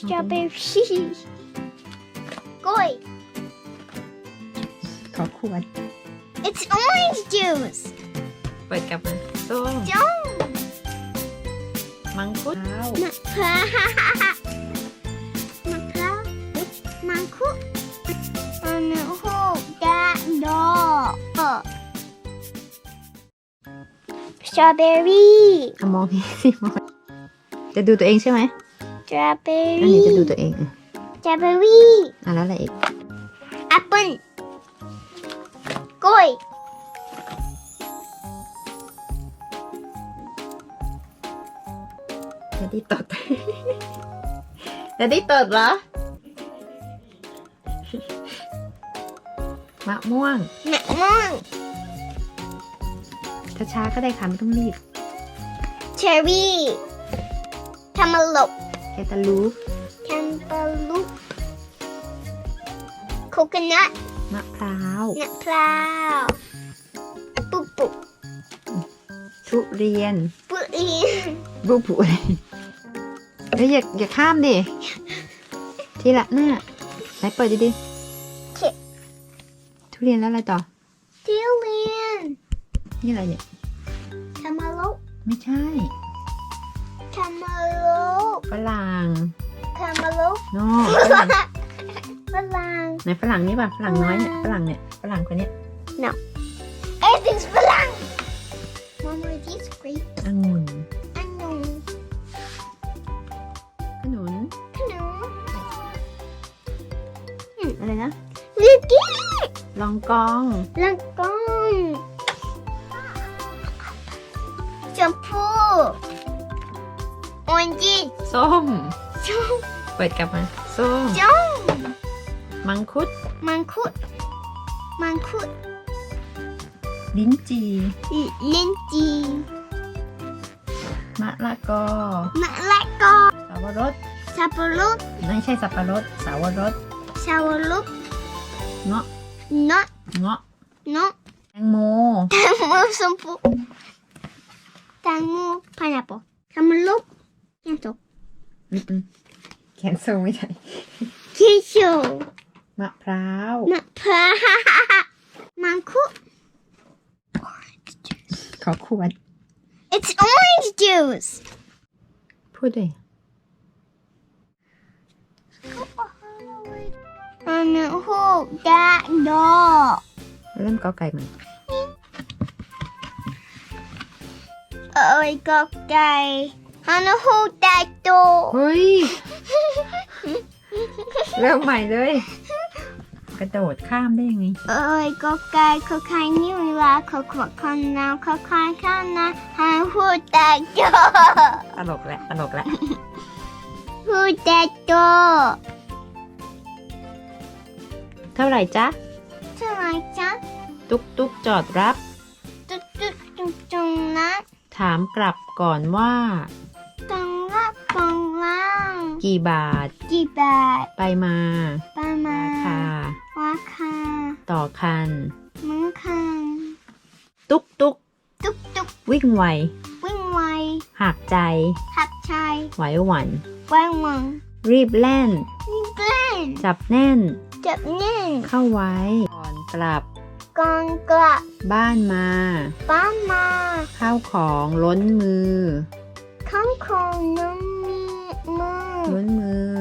strawberry กล้วย ขอขวด it's orange juice เปิดกลับมาส้ม จ้อง มังคุดอ้าว มะพร้าวมะพร้าวมังคุดอันนี้หูดาดอกสตรอเบอรี่ เอามองนี่สิมองจะดูตัวเองใช่ไหม สตรอเบออันรี่นี้จะดูตัวเองอะสตรอเบอรี่อะแล้วอะไรอีกแอปเปิ้ลกล้วยจะได้ตดจะได้ตดเหรอ มะม่วงมะม่วงช้าๆก็ได้ค่ะไม่ต้องรีบ เชอร์รี่ทามาลบ แคตาลูปแคนตาลูปโคโคนัทมะพร้าวมะพร้าวปุบปุบทุเรียนปุรีบุบุอะไรเฮ้ยอย่าอย่าข้ามดิ ทีละหน้าไหนเปิดดิดิทุเรียนแล้วอะไรต่อทิวเลียน นี่อะไรเนี่ยทามาลบไม่ใช่ ทามาลบฝรั่งทามาลบโน่ฝรั่งฝรั่งไหนฝรั่งนี่ป่ะฝรั่งน้อยเนี่ยฝรั่งเนี่ยฝรั่งคนเนี้ย everything's ฝรั่ง Mama these great องุ่นอันนู้นขนุนขนมอะไรนะลิกกี้ลองกองแล้วก็ชมพู ออนจีส้ม ส้มเปิดกลับมาส้มจ้องมังคุด มังคุด มังคุด ลิ้นจีลิ้นจีมะละกอ มะละกอสาวรสสับปะรด ไม่ใช่สับปะรดสาวรสสาวรสเงาะเนาะ เงาะเนาะ แตงโม แตงโมชมพูแตงโม pineapple คามาลุกเขียนตก อืมๆแขนโซไม่ใช่คิชูมะพร้าวมะพร้าวมังคุด ขอขวด It's orange juice พูดเลยอันนี้หูดาดอกเริ่มกอไก่ใหม่เอ้ย ก็ไก่อันนี้หูดาโตเฮ้ย เริ่มใหม่เลย กระโดดข้ามได้ยังไง เอ้ยก็ไก่ขอไข่นิ้วลาขอขวดขอน้ำขอไข่ข้าวนะอันหูดาโตตลกแหละตลกแหละหูดาโตเท่าไหร่จ๊ะเท่าไหร่จ๊ะตุ๊กตุ๊กจอดรับตุ๊ดตุ๊ดตุ๊ดตรงนั้นถามกลับก่อนว่า กี่บาท กี่บาท ไปมาประมาราณคา ราคาต่อคันมังคันตุ๊กตุ๊กตุ๊กตุ๊กวิ่งไว วิ่งไวหักใจหักชายไหวหวั่น แวงวังรีบแล่นนี่เล่นจับแน่น จับแน่นเข้าไว้ ก่อนกลับ กองกลับบ้านมาบ้านมาข้าวของล้นมือ ข้างของน้อ มือ ม้วนมือ